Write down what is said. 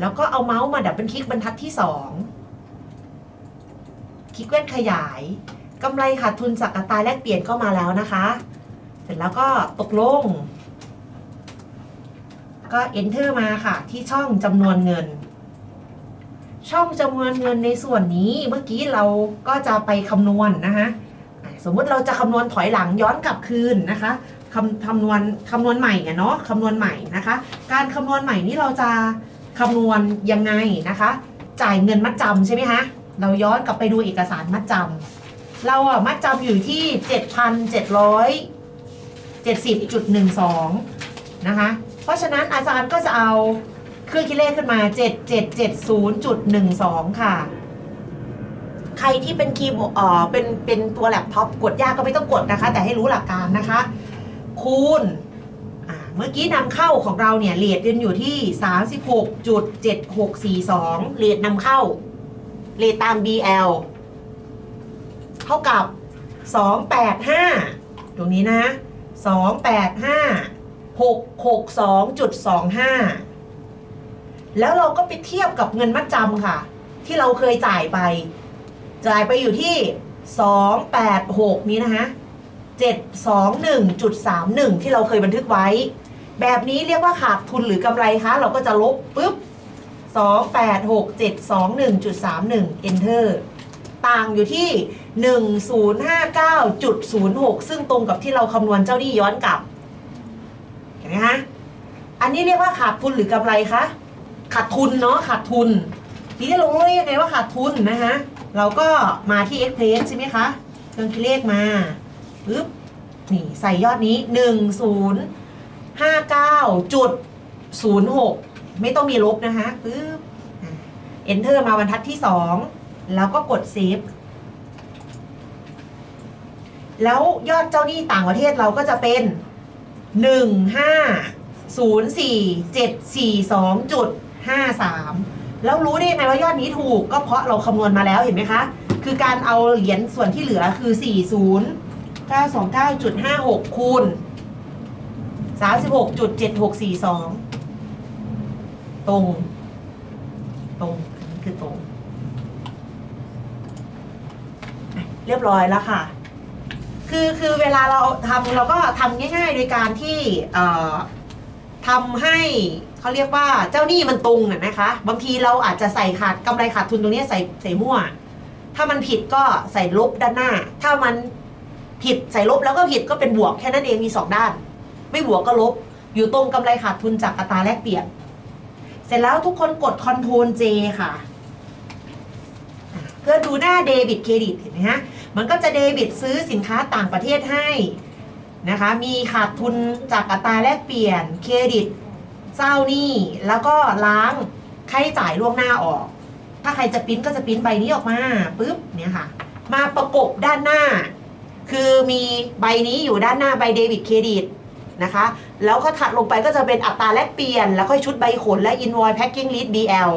แล้วก็เอาเมาส์มาดับเบิลคลิกบรรทัดที่สองคลิกแว่นขยายกำไรขาดทุนจากอัตราแลกเปลี่ยนก็มาแล้วนะคะ เสร็จแล้วก็ตกลง ก็ enter มาค่ะ ที่ช่องจำนวนเงิน ช่องจำนวนเงินในส่วนนี้เมื่อกี้เราก็จะไปคำนวณนะคะสมมติเราจะคำนวณถอยหลังย้อนกลับคืนนะคะคำคำนวณคำนวณใหม่อะเนาะคำนวณใหม่นะคะ การคำนวณใหม่นี้เราจะ คำนวณยังไงนะคะ จ่ายเงินมัดจำใช่ไหมคะเราย้อนกลับไปดูเอกสารมัดจำเราอะมัดจำอยู่ที่ 7,770.12 นะคะ เพราะฉะนั้นอาจารย์ก็จะเอาเครื่องคิดเลขขึ้นมา 7770.12 ค่ะ ใครที่เป็นคีย์บอร์ดเอ่อเป็นเป็นตัวแล็ปท็อปกดยากก็ไม่ต้องกดนะคะ แต่ให้รู้หลักการนะคะ คูณ เมื่อกี้นำเข้าของเราเนี่ยเรทเรียนอยู่ที่ 36.7642เรทนำเข้าเรทตาม BL เท่ากับ 285 ตรงนี้นะ 285 662.25 แล้วเราก็ไปเทียบกับเงินมัดจำค่ะ ที่เราเคยจ่ายไป จ่ายไปอยู่ที่ 286 นี้นะคะ721.31 ที่เราเคยบันทึกไว้ แบบนี้เรียกว่าขาดทุนหรือกำไรคะ เราก็จะลบปุ๊บ 286,721.31 enter ต่างอยู่ที่ 1059.06 ซึ่งตรงกับที่เราคำนวณเจ้าหนี้ย้อนกลับ เห็นไหมคะ อันนี้เรียกว่าขาดทุนหรือกำไรคะ ขาดทุนเนาะขาดทุน ทีนี้เรารู้ยังไงว่าขาดทุนนะคะเราก็มาที่ Express ใช่ไหมคะเครื่องคิดเลขมาปึ๊บนี่ใส่ยอดนี้ 1059.06 ไม่ต้องมีลบนะคะปึ๊บอะ Enter มาบรรทัดที่ 2 แล้วก็กด Save แล้วยอดเจ้าหนี้ต่างประเทศเราก็จะเป็นหนึ่งห้าศูนย์สี่เจ็ดสี่สองจุดห้าสามแล้วรู้ได้ยังไงว่ายอดนี้ถูกก็เพราะเราคำนวณมาแล้วเห็นไหมคะ คือการเอาเหรียญส่วนที่เหลือคือสี่ศูนย์เก้าสองเก้าจุดห้าหกคูณ สามสิบหกจุดเจ็ดหกสี่สองตรง ตรงนี่คือตรง เรียบร้อยแล้วค่ะ คือคือเวลาเราทำเราก็ทำง่าย ๆ โดยการที่ทำให้เขาเรียกว่าเจ้าหนี้มันตรงอะนะคะ บางทีเราอาจจะใส่ขาดกำไรขาดทุนตรงนี้ใส่ใส่มั่ว ถ้ามันผิดก็ใส่ลบด้านหน้า ถ้ามันผิดใส่ลบแล้วก็ผิดก็เป็นบวกแค่นั้นเองมีสองด้าน ไม่บวกก็ลบ อยู่ตรงกำไรขาดทุนจากอัตราแลกเปลี่ยน เสร็จแล้วทุกคนกด Ctrl J ค่ะอะ เพื่อดูหน้าเดบิตเครดิตเห็นไหมฮะ มันก็จะเดบิตซื้อสินค้าต่างประเทศให้นะคะ มีขาดทุนจากอัตราแลกเปลี่ยนเครดิตเจ้าหนี้ แล้วก็ล้างค่าใช้จ่ายล่วงหน้าออก ถ้าใครจะปิ้นก็จะปิ้นใบนี้ออกมาปุ๊บเนี่ยค่ะ มาประกบด้านหน้า คือมีใบนี้อยู่ด้านหน้าใบเดบิตเครดิต นะคะ แล้วก็ถัดลงไปก็จะเป็นอัตราแลกเปลี่ยน แล้วค่อยชุดใบขนและ invoice packing list BL